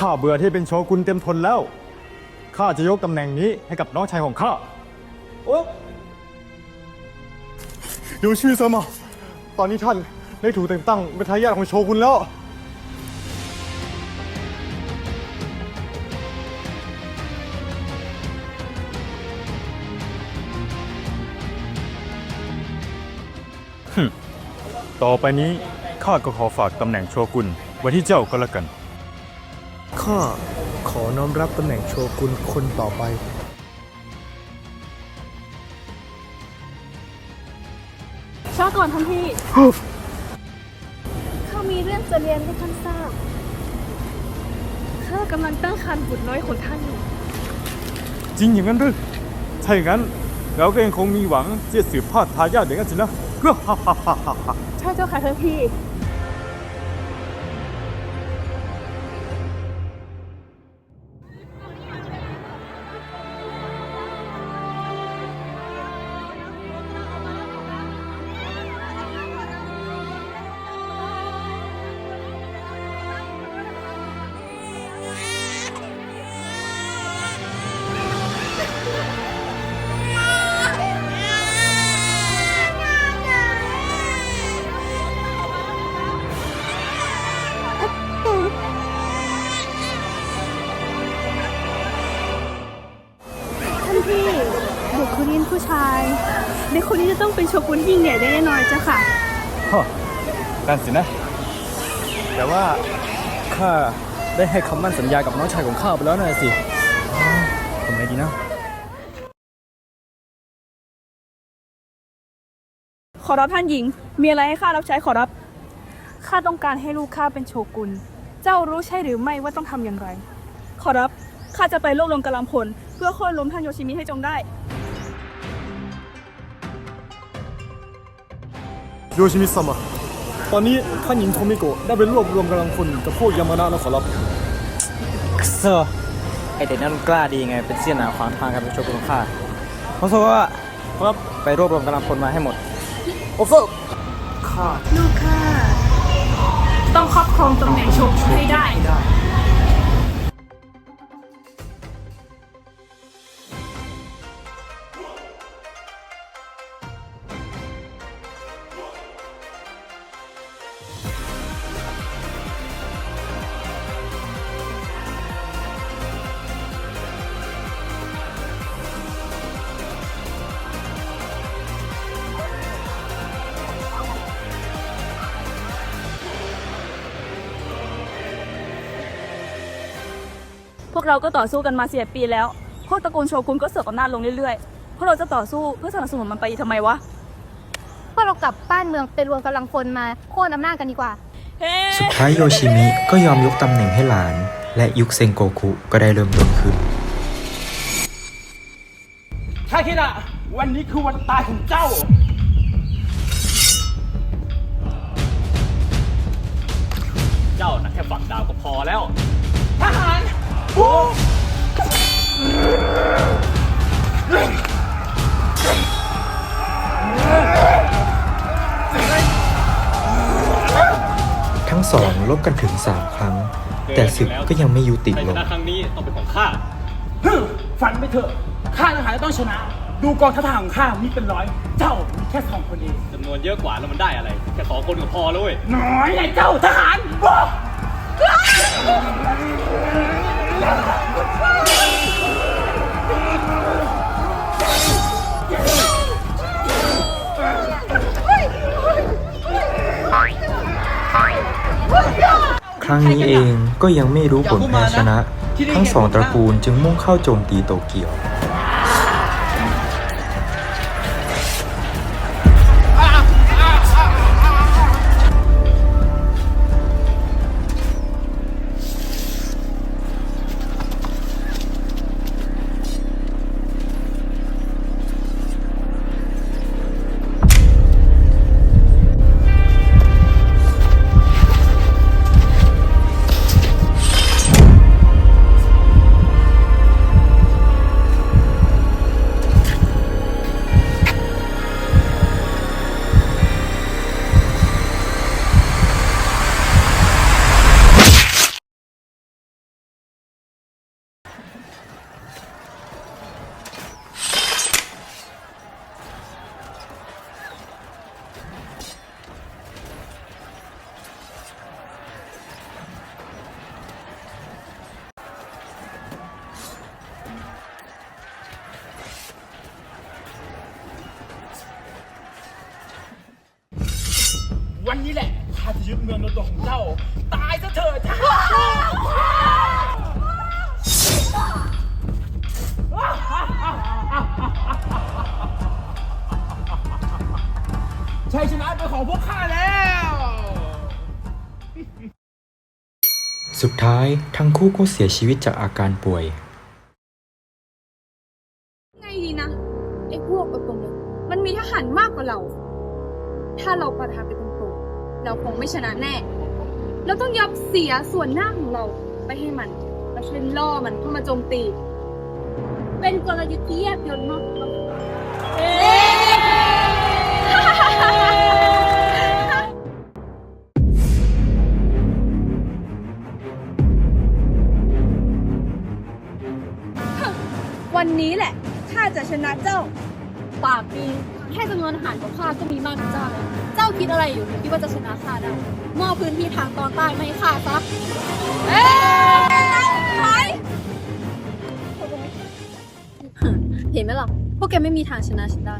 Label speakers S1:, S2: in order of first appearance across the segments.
S1: ข้าเบื่อที่เป็นโชกุนเต็มทนแล้ว ข้าจะยกตำแหน่งนี้ให้กับน้องชายของข้า โอ้โยชิซามะตอนนี้ท่านได้ถูกแต่งตั้งเป็นทายาทของโชกุนแล้ว ต่อไปนี้ข้าก็ขอฝากตำแหน่งโชกุนไว้ที่เจ้าก็แล้วกัน
S2: ข้าขอน้อมรับตำแหน่งโชกุนคนต่อไป
S3: ช้าก่อนท่านพี่ ข้ามีเรื่องจะเรียนให้ท่านทราบ ข้ากำลังตั้งครรภ์บุตรน้อยของท่านอยู่
S1: จริงอย่างนั้นหรือถ้าอย่างนั้นเราก็ยังคงมีหวังที่จะสืบทอดทายาทอย่างนั้นสินะ
S3: ใช่เจ้าค่ะท่านพี่ โชกุนยิ่งใหญ่ได้แน่นอนเจ้าค่ะ
S1: นั่นสินะ แต่ว่าข้าได้ให้คำมั่นสัญญากับน้องชายของข้าไปแล้วนะสิทำไงดีนะ
S3: ขอรับท่านหญิง มีอะไรให้ข้ารับใช้ขอรับ ข้าต้องการให้ลูกข้าเป็นโชกุน เจ้ารู้ใช่หรือไม่ว่าต้องทำอย่างไร ขอรับ ข้าจะไปรวบรวมกำลังพล เพื่อโค่นล้มท่านโยชิมิให้จงได้
S1: โยชิมิซัมะตอนนี้ท่านหญิงโทมิโกะได้ไปรวบรวมกำลังพลกับพวกยามานะแล้วขอรับ
S4: เซอร์ไอเด็กนั้นมันกล้าดีไง เป็นเสี้ยนหนาขวางทางการเป็นโชกุนของข้าเพราะฉะนั้นว่า
S1: ครับ
S4: ไปรวบรวมกำลังพลมาให้หมด
S1: โอเฟอร์
S3: ลูกข้าต้องครอบครองตำแหน่งโชกุนให้ได้ วกเราก็ต่อสู้กันมาเสียปีแล้ว พวกตระกูลโชกุนก็เสื่อมอำนาจลงเรื่อยๆ พวกเราจะต่อสู้เพื่อสนับสนุนมันไปอีกทำไมวะ
S5: พวกเรากลับบ้านเมืองไปรวมกำลังพลมาโค่นอำนาจกันดีกว่า
S3: เฮ้
S6: สุดท้ายโยชิมิก็ยอมยกตำแหน่งให้หลาน และยุคเซงโกคุก็ได้เริ่มต้นขึ้น
S7: ถ้าคิดอะวันนี้คือวันตายของเจ้า
S4: เจ้านะแค่ฝังดาวก็พอแล้ว
S7: ทหารบุก
S6: ทั้งสองลบกันถึงสามครั้ง แต่ศึกก็ยังไม่ยุติ
S4: ใน
S6: ล
S4: ช
S6: ง
S4: นะครั้งนี้ต้องเป็นของข้า
S7: ฮึ่มฝันไปเถอะ ข้าทหารจะต้องชนะ ดูกองทัพทหารของข้ามีเป็นร้อย เจ้ามีแค่สองคนเอง
S4: จำนวนเยอะกว่าแล้วมันได้อะไร แค่สองคนก็พอแล้วเว้ย
S7: น้อยไงเจ้าทหารบุก
S6: ครั้งนี้เองก็ยังไม่รู้ผลแพ้ชนะ ทั้งสองตระกูลจึงมุ่งเข้าโจมตีโตเกียว
S7: วันนี้แหละข้าจะยึดเมืองโดนตัวของเจ้า ตายซะเถิดจ้าชัยชนะเป็นของพวกข้าแล้ว
S5: สุดท้ายทั้งคู่ก็เสียชีวิตจากอาการป่วย
S8: มันแล้วช่วยล่อมันเข้ามาโจมตี เป็นกลยุทธ์ที่แยบยลมากวันนี้แหละข้าจะชนะเจ้า
S9: ปากดีแค่จำนวนอาหารของข้าก็มีมากกว่าเจ้าแล้วเจ้าคิดอะไรอยู่คิดว่าจะชนะข้าได้มอบพื้นที่ทางตอนใต้มาให้ข้าซะ
S8: เอ้ย
S9: เห็นไหมล่ะ พวกแกไม่มีทางชนะฉันได้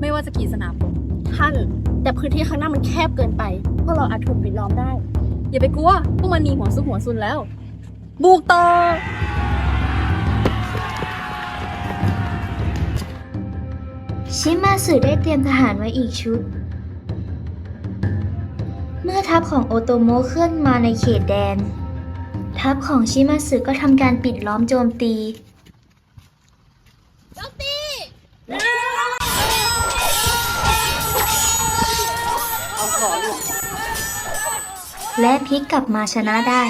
S9: ไม่ว่าจะกี่สนามรบท่าน แต่พื้นที่ข้างหน้ามันแคบเกินไป พวกเราอาจถูกปิดล้อมได้ อย่าไปกลัว พวกมันมีหัวซุกหัวซุนแล้ว บุกต่อ
S10: ชิมาสึได้เตรียมทหารไว้อีกชุด เมื่อทัพของโอโตโมะเคลื่อนมาในเขตแดน ทัพของชิมาสึก็ทำการปิดล้อมโจมตี และพลิกกลับมาชนะได้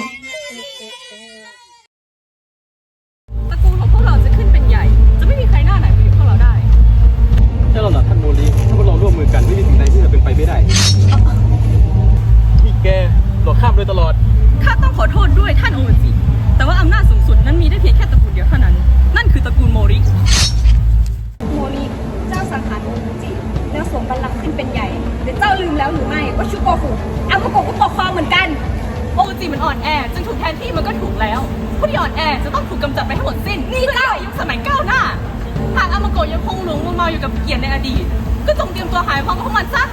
S8: ตระกูลของพวกเราจะขึ้นเป็นใหญ่ จะไม่มีใครหน้าไหนมาอยู่พวกเราได้
S11: ใช่แล้วล่ะท่านโมลีถ้าพวกเราร่วมมือกันไม่มีสิ่งใดที่จะเป็นไปไม่ได้ นี่แกหลอกข้ามโดยตลอด
S8: ข้าต้องขอ โทษด้วยท่านโอจิแต่ว่าอำนาจสูงสุดนั้นมีได้เพียงแค่ตระกูลเดียวเท่านั้น นั่นคือตระกูลโมริ โมริเจ้าสังหารโอจิแล้วสวมบัลลังก์ขึ้นเป็นใหญ่แต่เจ้าลืมแล้วหรือไม่ว่าชุโกฟุอามาโกะก็ปกครองเหมือนกันโอจิมันอ่อนแอจึงถูกแทนที่มันก็ถูกแล้ว ผู้ที่อ่อนแอจะต้องถูกกำจัดไปให้หมดสิ้นนี่เจ้ายุคสมัยก้าวหน้าหากอามาโกะยังคงหลงมัวเมาอยู่กับเกียรติในอดีต ก็จงเตรียมตัวหายพร้อมกับพวกมันซะ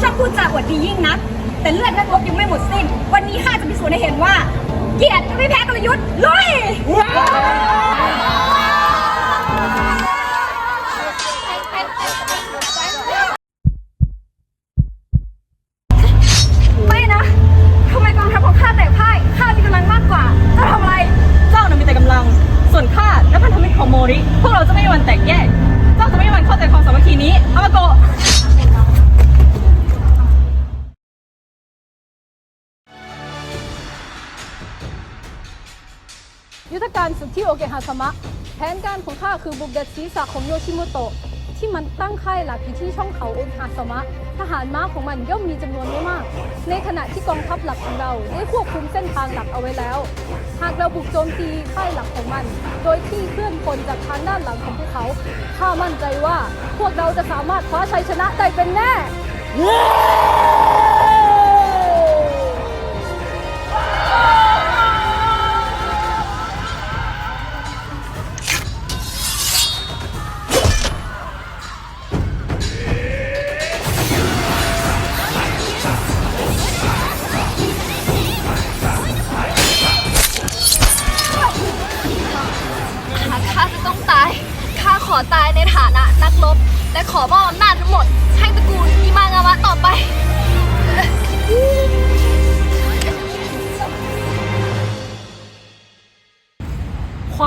S12: ชอบพูดจาอวดดียิ่งนัก แต่เลือดนักรบยังไม่หมดสิ้น วันนี้ข้าจะพิสูจน์ให้เห็นว่า เกียรติไม่แพ้กลยุทธ์ลุย ที่
S8: โอ
S9: เกฮาซามะ แผนการของข้าคือบุกเด็ดศีรษะของโยชิโมโตะที่มันตั้งค่ายหลักอยู่ที่ช่องเขาโอเกฮาซามะ ทหารม้าของมันย่อมมีจำนวนไม่มาก ในขณะที่กองทัพหลักของเราได้ควบคุมเส้นทางหลักเอาไว้แล้ว หากเราบุกโจมตีค่ายหลักของมัน โดยที่เคลื่อนพลจากทางด้านหลังของพวกเขาข้ามั่นใจว่าพวกเราจะสามารถคว้าชัยชนะได้เป็นแน่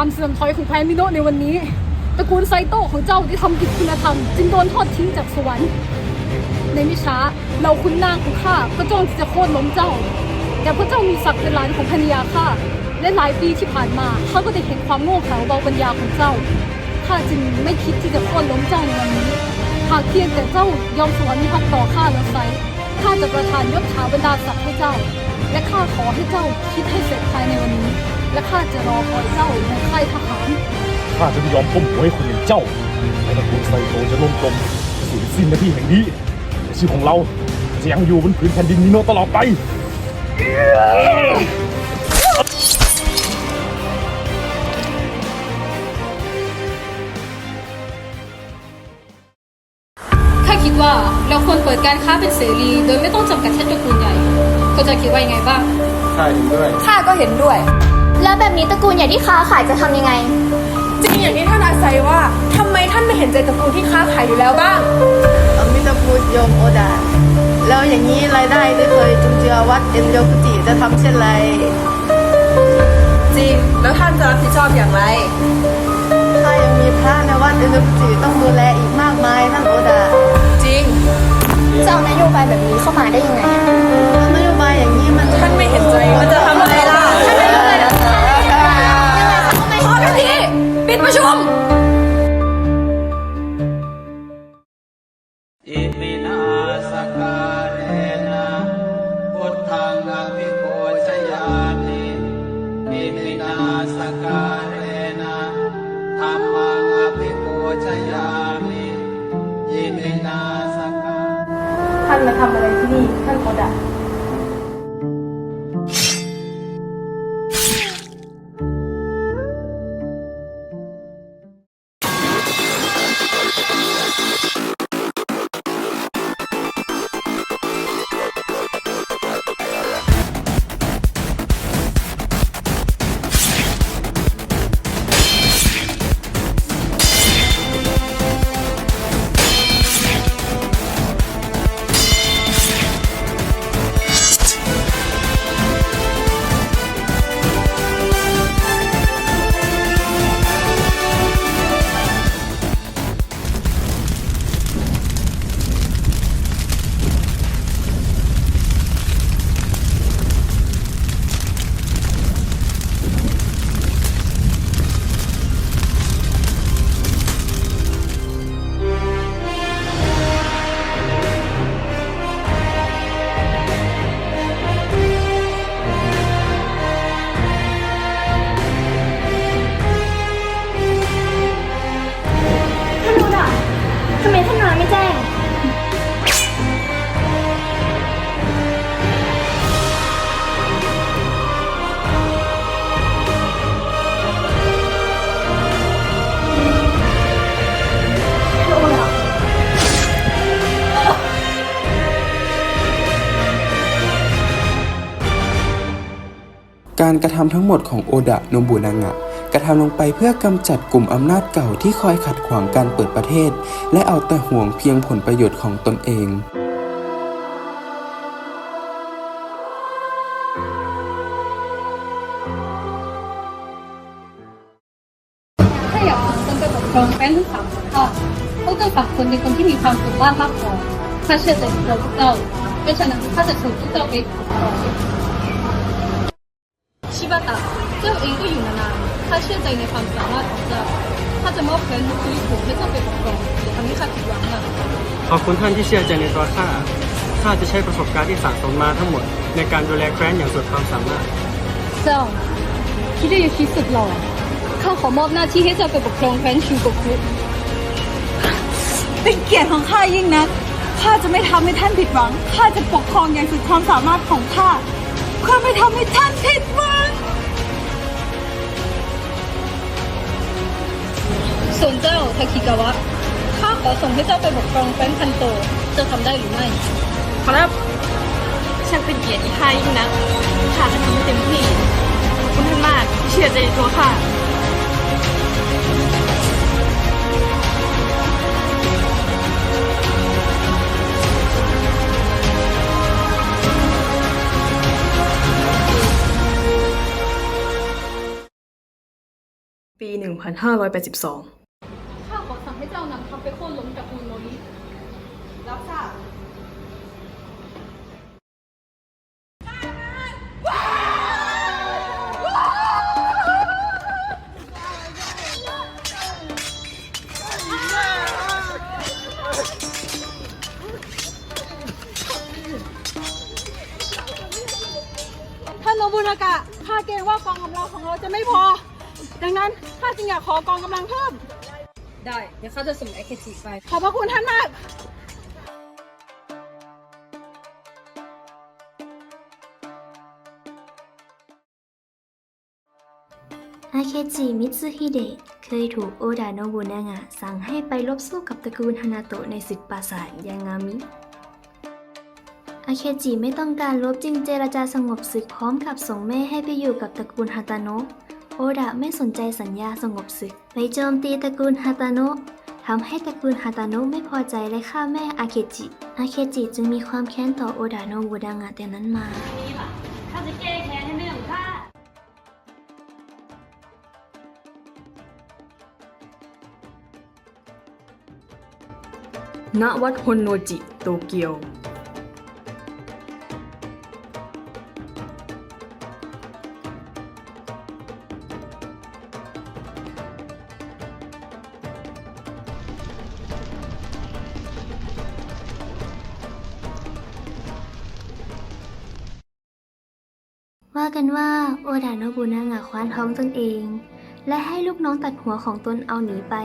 S9: ความเสื่อมถอยของแพนมิโนะในวันนี้ตระกูลไซโตของเจ้าที่ทำผิดคุณธรรม จึงโดนทอดทิ้งจากสวรรค์ ในไม่ช้าเราคุณนางของข้าก็จ้องที่จะโค่นล้มเจ้า แต่พระเจ้ามีศักดิ์เป็นหลานของภรรยาข้าและหลายปีที่ผ่านมาข้าก็ได้เห็นความโง่เขลาเบาปัญญาของเจ้าข้าจึงไม่คิดที่จะโค่นล้มเจ้าในวันนี้หากเพียงแต่เจ้ายอมสวรรค์พักต่อข้าแล้วไซข้าจะประทานยศถาบรรดาศักดิ์ให้เจ้า และข้าขอให้เจ้าคิดให้เสร็จภายในวันนี้ และข้าจะรอคอยเจ้าในค่ายทหาร
S11: ข้าจะไม่ยอมก้มหัวให้คนอย่างเจ้าในตระกูลไซโตจะล่มจมสูญสิ้นหน้าที่แห่งนี้แต่ชื่อของเราจะยังอยู่บนผืนแผ่นดินนี้โนตลอดไป
S9: ข้าคิดว่าเราควรเปิดการค้าเป็นเสรีโดยไม่ต้องจำกัดแค่ตระกูลใหญ่ ก็จะคิดว่ายังไงบ้าง
S1: ใช่ถึงด้วย
S8: ข้าก็เห็นด้วย
S13: แล้วแบบนี้ตระกูลใหญ่ที่ค้าขายจะทำยังไง
S8: จริงอย่างที่ท่านอาศัยว่าทำไมท่านไม่เห็นใจตระกูลที่ค้าขายอยู่แล้วบ้าง
S14: อมิตาพุทธโยมโอดาแล้วอย่างนี้รายได้ที่เคยจุนเจือวัดเอ็นโยกุจิจะทำเช่นไร
S8: จริง แล้วท่านจะรับผิดชอบอย่างไร
S14: ถ้ายังมีพระในวัดเอ็นโยกุจิต้องดูแลอีกมากมายท่านโอดา
S8: จริง
S13: จะเอานโยบายแบบนี้เข้ามาได้ยังไง
S8: กา
S15: รกระ
S14: ทำทั้
S13: ง
S16: หมดของโอดะโนบุนางะกระทำลงไปเพื่อกำจัดกลุ่มอำนาจเก่าที่คอยขัดขวางการเปิดประเทศ และเอาแต่ห่วงเพียงผลประโยชน์ของตนเอง
S9: ถ้าอยากส่งคนไปปกครองแคว้นทั้งสามสัญชาติต้องการฝักคนในคนที่มีความสามารถมากพอข้าเชื่อใจในตัวพวกเจ้าเพราะฉะนั้นข้าจะเชิญพวกเจ้าไปปกครอ ชิบะตะเจ้าเองก็อยู่มานานข้าเชื่อใจในความสามารถของเจ้าข้าจะมอบแคว้นทุกที่ถูกให้เจ้าไปปกครองอย่าทำให้ข้าผิดหวังนะ
S7: ขอบคุณท่านที่เชื่อใจในตัวข้าข้าจะใช้ประสบการณ์ที่สะสมมาทั้งหมด ในการดูแลแคว้นอย่างสุดความสามารถ
S9: เจ้าคิดได้ยังคิดสุดหล่อข้าขอมอบหน้าที่ให้เจ้าไปปกครองแคว้นชูโกคุ
S12: เป็นเกียรติของข้ายิ่งนักข้าจะไม่ทำให้ท่านผิดหวัง ข้าจะปกครองอย่างสุดความสามารถของข้า เพื่อไม่ทำให้ท่านผิดหวัง
S9: ส่วนเจ้าทาคิกาวะ ข้าขอส่งให้เจ้าไปปกครองแคว้นคันโต เจะทำได้หรือไม่
S12: ครับ ช่างเป็นเกียรติที่ข้ายิ่งนักข้าจะทำให้เต็มที่ขอบคุณท่านมากที่เชื่อใจในตัวข้า ปี 1582
S9: ข้าขอสั่งให้เจ้านำทัพไปโค่นล้มตระกูลโมริรับทราบ
S12: ท่านโนบุนากะข้าเกรงว่ากองกำลังของเราจะไม่พอ ดังนั้นข้าจึงอยากขอกองกำลังเพิ่ม
S9: ได้ เดี๋ยวข้าจะส่งไอเคจิไป
S12: ขอบพระคุณท่านมาก
S13: ไอ้
S10: เคจิมิตสึฮิเดะเคยถูกโอดาโนบุนางะสั่งให้ไปลบสู้กับตระกูลฮานาโตะในศึกปราสาทยางามิ อาเคจิไม่ต้องการลบจึงเจรจาสงบศึกพร้อมกับส่งแม่ให้ไปอยู่กับตระกูลฮาตาโนะ โอดะไม่สนใจสัญญาสงบศึกไปโจมตีตระกูลฮาตาโนะทำให้ตระกูลฮาตาโนะไม่พอใจและฆ่าแม่อาเคจิ อาเคจิจึงมีความแค้นต่อโอดาโนบุดางะแต่นั้นมา
S8: ข้าจะแก้แค้นให้แม่ของข้า
S12: ณวัดฮอนโนจิ โตเกียว
S10: โนบุนางะคว้านท้องตนเอง และให้ลูกน้องตัดหัวของตนเอาหนีไป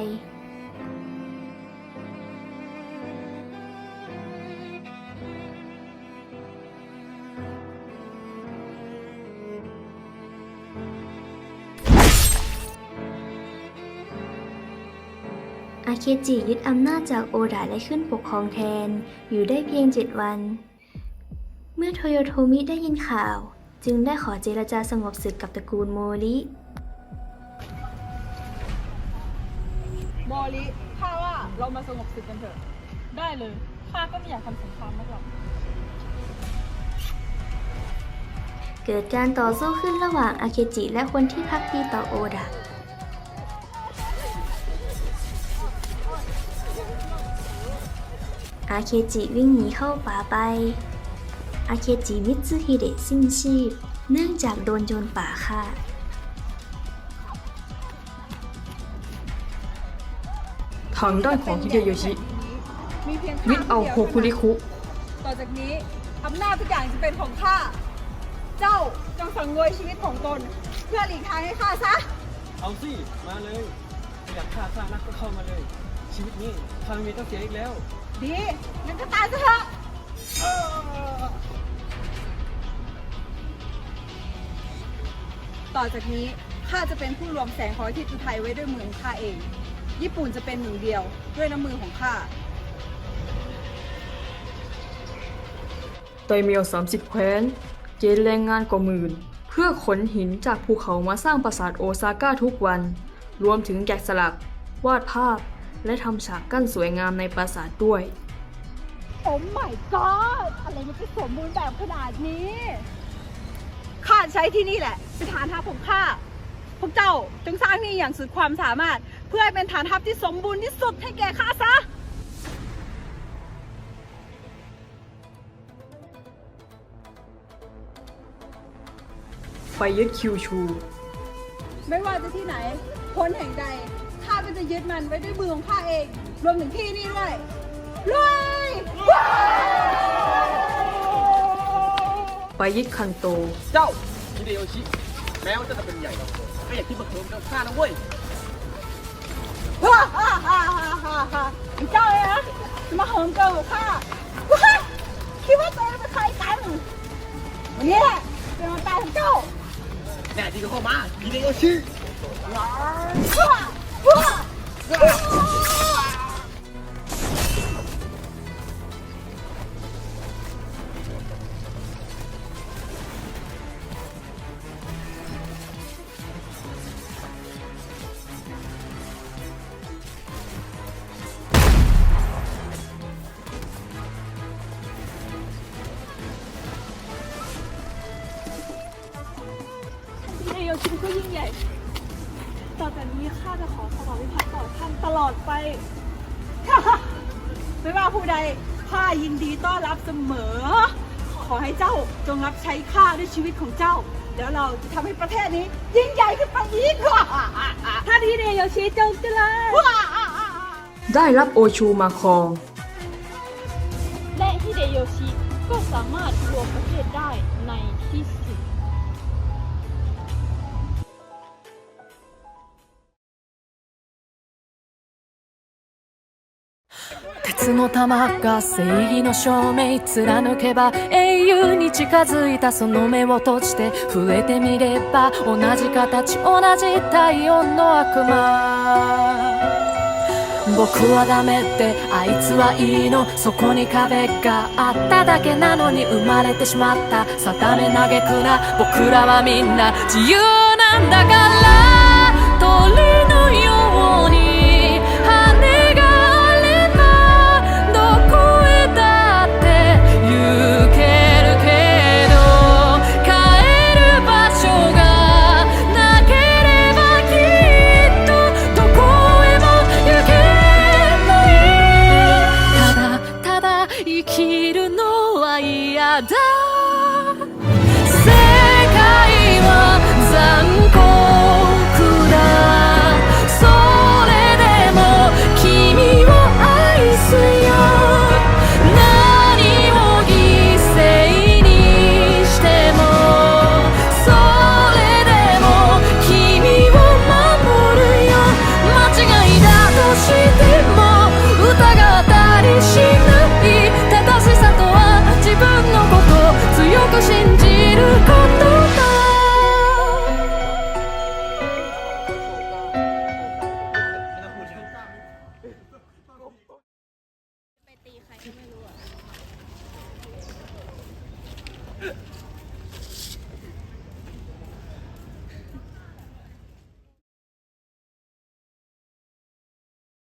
S10: อาเคจิยึดอำนาจจากโอดาและขึ้นปกครองแทน อยู่ได้เพียงเจ็ดวัน เมื่อโทโยโทมิได้ยินข่าว จึงได้ขอเจรจาสงบศึกกับตระกูลโมริ
S12: มอลิข้าว่าเรามาสงบศึกกันเถอะ ได้เลย ข้าก็ไม่อยากทำสงครามมากหรอก
S10: เกิดการต่อสู้ขึ้นระหว่างอาเคจิและคนที่พักดีต่อโอดะ อาเคจิวิ่งหนีเข้าป่าไป อาเคจิมิตสึฮิเดะสิ้นชีพ เนื่องจากโดนโจรป่าฆ่า
S12: ทางด้านของฮิเดโยชิ มีเพียงวิทย์เอาโฮคุริคุ ต่อจากนี้อำนาจทุกอย่างจะเป็นของข้า เจ้าจงสังเวยชีวิตของตน เพื่อหลีกทางให้ข้าซะ
S1: เอาสิ มาเลย อยากฆ่าข้านักก็เข้ามาเลย ชีวิตนี้ข้าไม่มีต้องเสียอีกแล้ว
S12: ดีงั้นก็ตายซะเถอะ ต่อจากนี้ข้าจะเป็นผู้รวมแสงของอาทิตย์อุทัยไว้ด้วยมือของข้าเอง ญี่ปุ่นจะเป็นหนึ่งเดียวด้วยน้ำมือของข้าไตเมียว30 แคว้น เกณฑ์แรงงานกว่าหมื่น เพื่อขนหินจากภูเขามาสร้างปราสาทโอซาก้าทุกวัน รวมถึงแกะสลัก วาดภาพ และทำฉากกั้นสวยงามในปราสาทด้วย
S9: โอ้ my god อะไรมันจะสมบูรณ์แบบขนาดนี้
S12: ข้าใช้ที่นี่แหละ เป็นฐานทัพของข้าพวกเจ้าจงสร้างนี่อย่างสุดความสามารถ เพื่อให้เป็นฐานทัพที่สมบูรณ์ที่สุดให้แก่ข้าซะไปยึดคิวชู ไม่ว่าจะที่ไหนคนแห่งใดข้าก็จะยึดมันไว้ด้วยมือของข้าเอง รวมถึงที่นี่ด้วยรวยไปยึดคันโต
S7: เจ้าฮิเดโยชิ แม้ว่าเจ้าจะเป็นใหญ่เราก็อย่าคิดมาเคิมกับข้านะเว้ย
S12: ฮ่าฮ่าฮ่าฮ่าฮ่าฮ่าไอ้เจ้าเองนะจะมาเหิมเกินกับข้าว้าคิดว่าตัวเองเป็นใครกันวันนี้แหละเป็นวันตายของเจ้า
S7: แน่จริงก็เข้ามาฮิเดโยชิ
S12: ว้าว้าว้า ยินดีต้อนรับเสมอ ขอให้เจ้าจงรับใช้ข้าด้วยชีวิตของเจ้าแล้วเราจะทำให้ประเทศนี้ ยิ่งใหญ่ขึ้นไปอีก
S9: ท่านฮิเดโยชิจงเจริญ
S12: ได้รับโอชูมาครอง
S9: และฮิเดโยชิก็สามารถรวมประเทศได้ในที่สุด
S17: 鉄の玉が正義の証明貫けば英雄に近づいたその目を閉じて触れてみれば同じ形同じ体温の悪魔。僕はダメってあいつはいいの。そこに壁があっただけなのに生まれてしまった。定め嘆くな。僕らはみんな自由なんだから。鳥